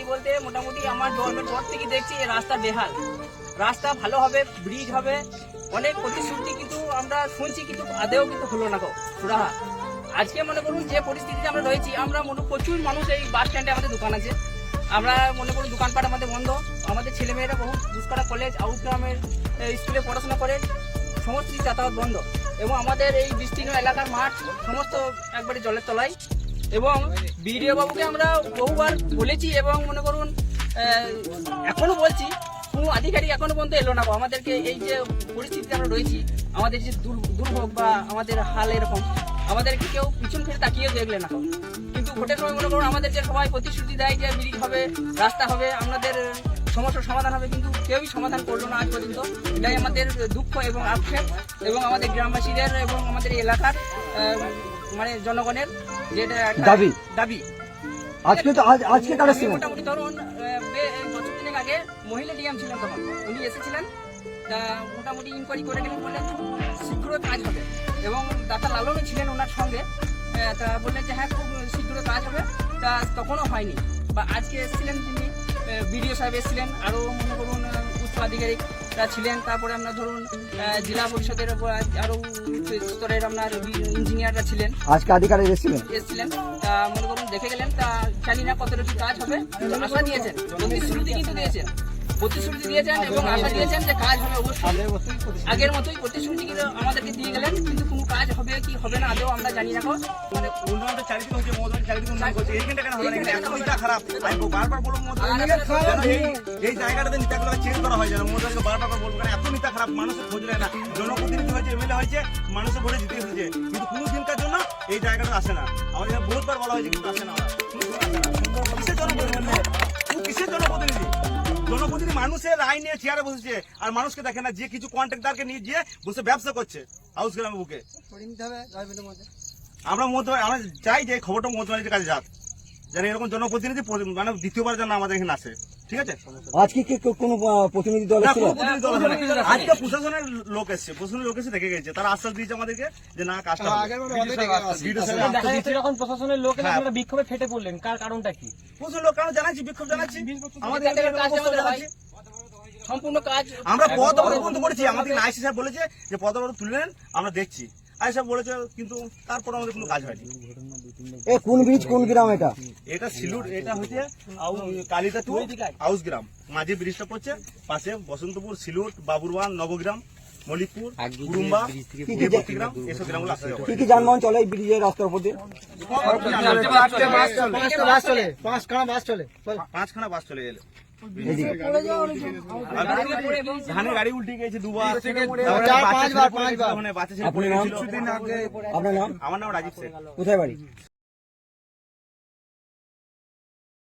পরিস্থিতি বলতে মোটামুটি আমার জন্মের পর থেকে দেখছি রাস্তা বেহাল। রাস্তা ভালো হবে ব্রিজ হবে। অনেক প্রতিশ্রুতি কিন্তু আমরা শুনছি কিন্তু আদেও কিন্তু হলো না গো। সুরাহা। আজকে মনে করুন যে পরিস্থিতিতে আমরা রয়েছি, আমরা মনে প্রচুর মানুষ এই বাস স্ট্যান্ডে আমাদের দোকান আছে। আমরা মনে করুন দোকানপাট আমাদের বন্ধ। আমাদের ছেলেমেয়েরা বহু দুষ্করা কলেজ আউটগ্রামের স্কুলে পড়াশোনা করে। সমস্ত যাতায়াত বন্ধ। এবং আমাদের এই বিস্তীর্ণ এলাকার মাঠ সমস্ত একবারে জলের তলায়। এবং বিডিও বাবুকে আমরা বহুবার বলেছি এবং মনে করুন আহ, এখনও বলছি কোনো আধিকারিক এখনও পর্যন্ত এলো না। আমাদেরকে এই যে পরিস্থিতিতে আমরা রয়েছি আমাদের যে দুর- দুর্ভোগ বা আমাদের হাল এরকম আমাদেরকে কেউ পিছন ফিরে তাকিয়ে দেখলে না কিন্তু ভোটের সময় মনে করুন আমাদের যে সবাই প্রতিশ্রুতি দেয় যে ব্রিজ হবে রাস্তা হবে আমাদের সমস্যার সমাধান হবে কিন্তু কেউই সমাধান করল না আজ পর্যন্ত এটাই আমাদের দুঃখ এবং আক্ষেপ এবং আমাদের গ্রামবাসীদের এবং আমাদের এলাকার মানে জনগণের দাবি। দাবি। আজকে তো আজ আজকে কারা ছিলেন মোটামুটি ধরুন বছর দিনের আগে মহিলা ডিএম ছিলেন তখন। উনি এসেছিলেন তা মোটামুটি ইনকোয়ারি করে গেলেন বললেন শীঘ্র কাজ হবে। এবং দাদা লালনও ছিলেন ওনার সঙ্গে তা বললেন যে হ্যাঁ খুব শীঘ্র কাজ হবে। তা তখনও হয়নি। বা আজকে এসেছিলেন যিনি বিডিও সাহেব এসেছিলেন আরও মনে করুন উচ্চ আধিকারিকরা ছিলেন তারপরে আমরা ধরুন জেলা পরিষদের আরও স্তরের আপনার ইঞ্জিনিয়াররা ছিলেন। আজকে আধিকারিক এসেছিলেন? এসেছিলেন। তা মনে করুন দেখে গেলেন তা জানি না কতটা কি কাজ হবে। আশা দিয়েছেন প্রতিশ্রুতি কিন্তু দিয়েছেন। প্রতিশ্রুতি দিয়েছেন এবং আশা দিয়েছেন যে কাজ হবে অবশ্যই। আগের মতোই প্রতিশ্রুতি কিন্তু হবে কি হবে না আদৌ আমরা জানি না গো। উন্নয়নটা চারিদিকে হচ্ছে মমতা চারিদিকে উন্নয়ন করছে। এইখানটা কেন হবে না এখানে এতটা খারাপ। আমি বারবার বলব মমতা এই এই জায়গাটাতে নেতাগুলো চেঞ্জ করা হয় যেন। মমতাকে বারবার বলব কারণ এত নেতা খারাপ মানুষের খোঁজ নেয় না। জনপ্রতিনিধি হয়েছে এমএলএ হয়েছে মানুষের ভোটে জিতে এসেছে কিন্তু কোনো দিনকার জন্য এই জায়গাটা আসে না। আমাদের বহুতবার বলা হয়েছে কিন্তু আসে না। কিসের জনপ্রতিনিধি কিসের জনপ্রতিনিধি? জনপ্রতিনিধি মানুষের রায় নিয়ে চেয়ারে বসেছে। আর মানুষকে দেখে না যে কিছু কন্ট্রাক্টারকে নিয়ে গিয়ে বসে ব্যবসা করছে হাউস গ্রামের বুকে। আমরা মধ্যে আমরা চাই যে খবরটা মন্ত্রণালয়ের কাছে যাক। যেন এরকম জনপ্রতিনিধি মানে দ্বিতীয়বার যেন আমাদের এখানে আসে। ঠিক আছে? আজকে কি কোনো প্রতিনিধি দল আসেনি। আজকে প্রশাসনের লোক এসছে। প্রশাসনের লোক এসে দেখে গেছে। তারা আশ্বাস দিয়েছে আমাদেরকে যে না কাজটা যখন প্রশাসনের লোক হ্যাঁ। আপনারা বিক্ষোভে ফেটে পড়লেন। কার কারণটা কি? প্রশাসনের লোক কারণ জানাচ্ছি? বিক্ষোভ জানাচ্ছি? আমাদের হয়। জানাচ্ছি। সম্পূর্ণ কাজ আমরা পদ অবরোধ বন্ধ করেছি। আমাদের আইসি সাহেব বলেছে যে পদ অবরোধ তুলে নেন আমরা দেখছি। আইসি সাহেব বলেছে কিন্তু তারপর আমাদের কোনো কাজ হয়নি। এ কোন বীজ কোন গ্রাম এটা? এটা সিলুট এটা হচ্ছে কালিতা টু হাউস গ্রাম। মাঝে ব্রিজটা পড়ছে পাশে বসন্তপুর সিলুট বাবুরবান নবগ্রাম মলিকপুর কুরুম্বা গ্রাম এসব গ্রামগুলো আসা কি কি যানবাহন চলে এই ব্রিজের রাস্তার উপর দিয়ে? পাঁচখানা বাস চলে গেল ধানের গাড়ি উল্টে গেছে দুবার আপনার নাম? আমার নাম রাজীব শেখ। কোথায় বাড়ি?